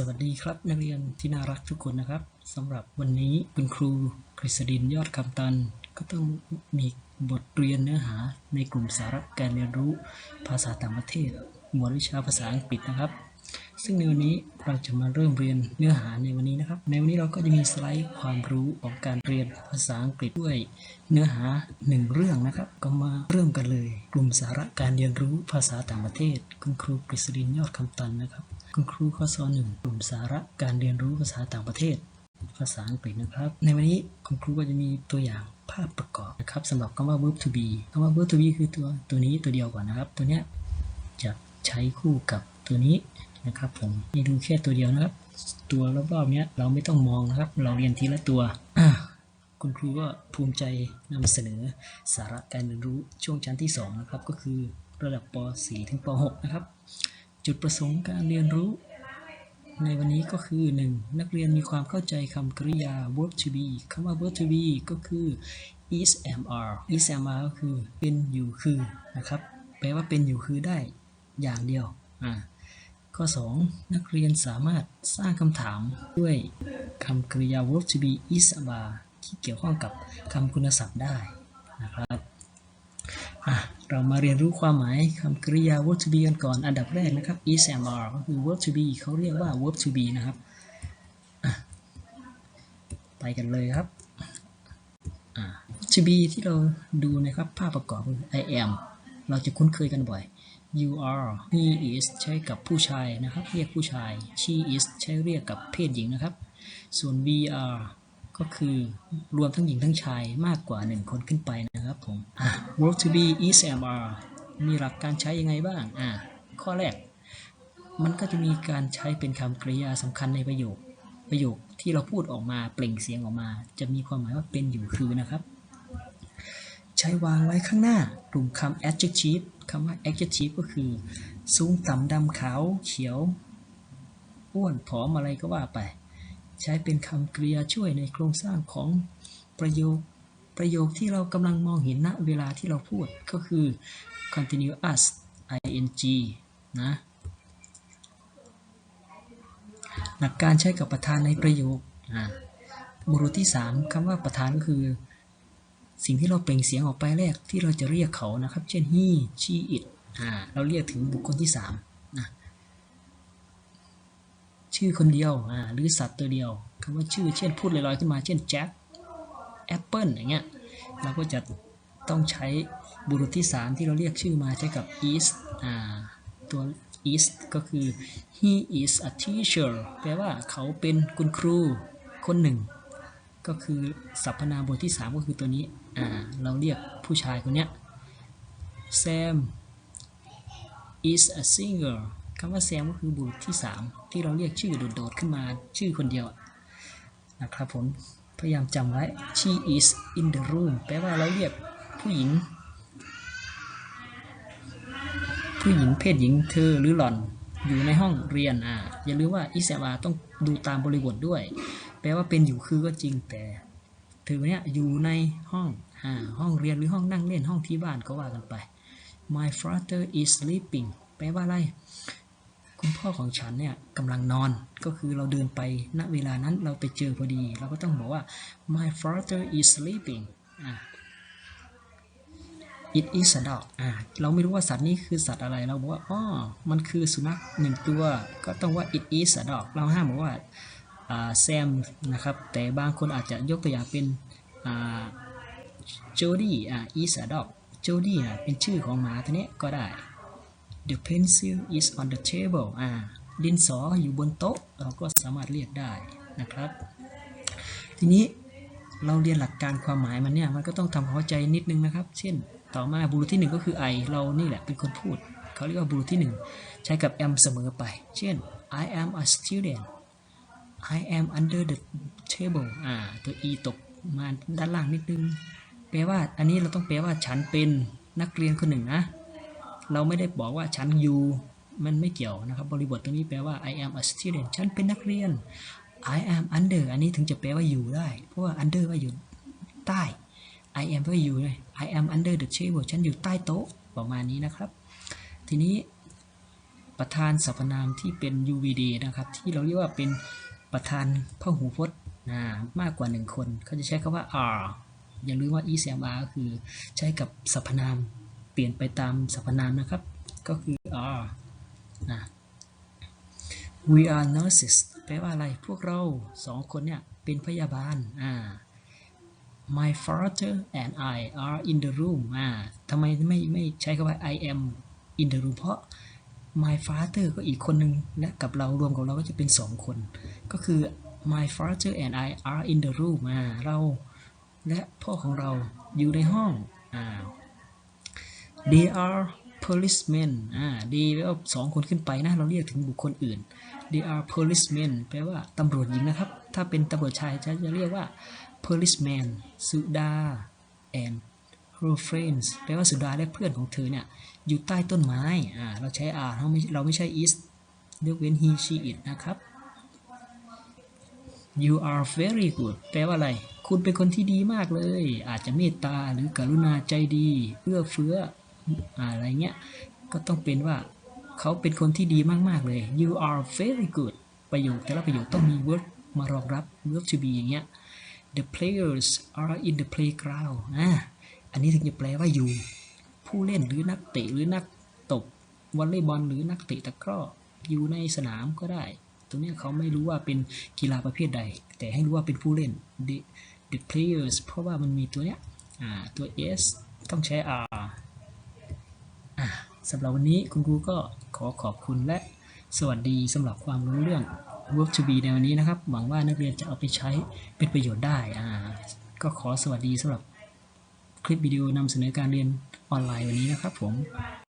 สวัสดีครับนักเรียนที่น่ารักทุกคนนะครับสำหรับวันนี้คุณครูกฤษดินยอดคำตัน ก็ต้องมีบทเรียนเนื้อหาในกลุ่มสาระการเรียนรู้ภาษาต่างประเทศ หมวดวิชาภาษาอังกฤษนะครับ ซึ่งในวันนี้เราจะมาเริ่มเรียนเนื้อหาในวันนี้นะครับ ในวันนี้เราก็จะมีสไลด์ความรู้ของการเรียนภาษาอังกฤษด้วยเนื้อหาหนึ่งเรื่องนะครับ ก็มาเริ่มกันเลย กลุ่มสาระการเรียนรู้ภาษาต่างประเทศ คุณครูกฤษดินยอดคำตันนะครับ คุณครูข้อสอนหนึ่งกลุ่มสาระการเรียนรู้ภาษาต่างประเทศ ภาษาอังกฤษนะครับ ในวันนี้คุณครูก็จะมีตัวอย่างภาพประกอบนะครับสำหรับคำว่า verb to be คำว่า verb to be คือตัวตัวนี้ตัวเดียวก่อนนะครับ ตัวเนี้ยจะใช้คู่กับตัวนี้นะครับผมนี่ดูแค่ตัวเดียวนะครับ ตัวรอบๆเนี้ยเราไม่ต้องมองนะครับ เราเรียนทีละตัวคุณครูก็ภูมิใจนำเสนอสาระการเรียนรู้ช่วงชั้นที่สองนะครับ ก็คือระดับป .4 ถึงป .6 นะครับ จุดประสงค์การเรียนรู้ ในวันนี้ก็คือ 1. นักเรียนมีความเข้าใจคำกริยา verb to be คำว่า verb to be ก็คือ is am are is am are ก็คือเป็นอยู่คือนะครับแปลว่าเป็นอยู่คือได้อย่างเดียวอ่าข้อ 2. นักเรียนสามารถสร้างคำถามด้วยคำกริยา verb to be is am are ที่เกี่ยวข้องกับคำคุณศัพท์ได้นะครับอะ เรามาเรียนรู้ความหมายคำกริยา verb to be กันก่อน อันดับแรกนะครับ is am are ก็คือ verb to be เขาเรียกว่า verb to be นะครับ ไปกันเลยครับอะ to be ที่เราดูนะครับภาพประกอบ I am เราจะคุ้นเคยกันบ่อย you are he is ใช้กับผู้ชายนะครับ เรียกผู้ชาย she is ใช้เรียกกับเพศหญิงนะครับ ส่วน we are ก็คือรวมทั้งหญิงทั้งชายมากกว่า 1 คนขึ้นไปนะครับผมอะ verb to be is am are มีหลักการใช้ยังไงบ้างอะข้อแรก มันก็จะมีการใช้เป็นคำกริยาสำคัญในประโยค ประโยคที่เราพูดออกมาเปล่งเสียงออกมา จะมีความหมายว่าเป็นอยู่คือนะครับ ใช้วางไว้ข้างหน้ากลุ่มคำ adjective คำว่า adjective ก็คือ สูงต่ำดำขาว เขียว อ้วนผอมอะไรก็ว่าไป ใช้เป็นคำกริยาช่วยในโครงสร้างของประโยค ประโยคที่เรากำลังมองเห็นณเวลาที่เราพูดก็คือ continuous ing นะหลักการใช้กับประธานในประโยคบุรุษที่ 3คำว่าประธานก็คือ สิ่งที่เราเปล่งเสียงออกไปแรกที่เราจะเรียกเขานะครับ เช่น he she it เราเรียกถึงบุคคลที่3นะ ชื่อคนเดียวอ่าหรือสัตว์ตัวเดียวคำว่าชื่อเช่นพูดลอยๆขึ้นมาเช่นแจ็คแอปเปิลอย่างเงี้ยเราก็จะต้องใช้บุรุษที่3ที่เราเรียกชื่อมาใช้กับ is อ่าตัว is ก็คือ he is a teacher แปลว่าเขาเป็นคุณครูคนหนึ่ง ก็คือสรรพนามบทที่ 3 ก็คือตัวนี้อ่าเราเรียกผู้ชายคนเนี้ย Sam is a singer คำว่า Sam ก็คือบุรุษที่ 3 ที่เราเรียกชื่อโดดๆขึ้นมาชื่อคนเดียวนะครับผมพยายามจำไว้ she is in the room แปลว่าเราเรียกผู้หญิง ผู้หญิงเพศหญิงเธอหรือหล่อนอยู่ในห้องเรียนอ่าอย่าลืมว่าอิสระต้องดูตามบริบทด้วย แปลว่าเป็นอยู่คือก็จริงแต่เธอเนี่ยอยู่ในห้องอ่าห้องเรียนหรือห้องนั่งเล่นห้องที่บ้านก็ว่ากันไป my father is sleeping แปลว่าอะไร คุณพ่อของฉันเนี่ยกำลังนอนก็คือเราเดินไปณเวลานั้นเราไปเจอพอดี เราก็ต้องบอกว่า my father is sleeping อ่า it is a dog อ่าเราไม่รู้ว่าสัตว์นี้คือสัตว์อะไรเราบอกว่าอ๋อมันคือสุนัขหนึ่งตัว ก็ต้องว่า it is a dog เราห้ามบอกว่าอ่า Sam นะครับ แต่บางคนอาจจะยกตัวอย่างเป็นอ่า Jody อ่า is a dog Jody นะเป็นชื่อของหมาตัวนี้ก็ได้ the pencil is on the table อ่าดินสออยู่บนโต๊ะ เราก็สามารถเรียกได้นะครับ ทีนี้เราเรียนหลักการความหมายมันเนี่ยมันก็ต้องทำความเข้าใจนิดนึงนะครับ เช่นต่อมาบุรุษที่หนึ่งก็คือ I เรานี่แหละเป็นคนพูด เขาเรียกว่าบุรุษที่หนึ่งใช้กับ am เสมอไป เช่น I am a student I am under the table อ่าตัว e ตกมาด้านล่างนิดนึงแปลว่าอันนี้เราต้องแปลว่าฉันเป็นนักเรียนคนหนึ่งนะ เราไม่ได้บอกว่าฉันอยู่มันไม่เกี่ยวนะครับ บริบทตรงนี้แปลว่า I am a student ฉันเป็นนักเรียน I am under อันนี้ถึงจะแปลว่าอยู่ได้ เพราะว่า under ว่าอยู่ใต้ I am ว่าอยู่เลย I am under the table ฉันอยู่ใต้โต๊ะประมาณนี้นะครับ ทีนี้ประธานสรรพนามที่เป็น UVD นะครับ ที่เราเรียกว่าเป็นประธานพหูพจน์มากกว่าหนึ่งคน เขาจะใช้คำว่า are อย่าลืมว่า ECMR ก็คือใช้กับสรรพนาม ปลี่ยนไปตามสรรพนามนะครับ ก็คือ are นะ we are nurses แปลว่าอะไร พวกเราสองคนเนี่ยเป็นพยาบาลอ่า my father and I are in the room อ่าทำไมไม่ไม่ใช้คำว่า I am in the room เพราะ my father ก็อีกคนหนึ่งและกับเรารวมกับเราก็จะเป็นสองคน ก็คือ my father and I are in the room อ่าเรา และพ่อของเราอยู่ในห้องอ่า they are policemen อ่า they แปลว่าสองคนขึ้นไปนะ เราเรียกถึงบุคคลอื่น they are policemen แปลว่าตำรวจหญิงนะครับ ถ้าเป็นตำรวจชายจะจะเรียกว่า policeman สุดา and her friends แปลว่าสุดาและเพื่อนของเธอเนี่ย อยู่ใต้ต้นไม้ อ่า เราใช้ are เราไม่เราไม่ใช่ is ยกเว้น he she it นะครับ you are very good แปลว่าอะไร คุณเป็นคนที่ดีมากเลย อาจจะเมตตาหรือกรุณาใจดี เอื้อเฟื้อ อะไรเงี้ย ก็ต้องเป็นว่าเขาเป็นคนที่ดีมาก ๆ เลย you are very good ประโยคแต่ละประโยคต้องมี verb มารองรับ verb to be อย่างเงี้ย the players are in the playground อะอันนี้ถึงจะแปลว่าอยู่ ผู้เล่นหรือนักเตะหรือนักตบวอลเลย์บอลหรือนักเตะตะกร้ออยู่ในสนามก็ได้ ตรงนี้เขาไม่รู้ว่าเป็นกีฬาประเภทใด แต่ให้รู้ว่าเป็นผู้เล่น the the players เพราะว่ามันมีตัวเนี้ย อ่า ตัว s ต้องใช้ r อะ สำหรับวันนี้คุณครูก็ขอขอบคุณและสวัสดีสำหรับความรู้เรื่อง Work to be ในวันนี้นะครับ หวังว่านักเรียนจะเอาไปใช้เป็นประโยชน์ได้อ่าก็ขอสวัสดีสำหรับคลิปวิดีโอนำเสนอการเรียนออนไลน์วันนี้นะครับผม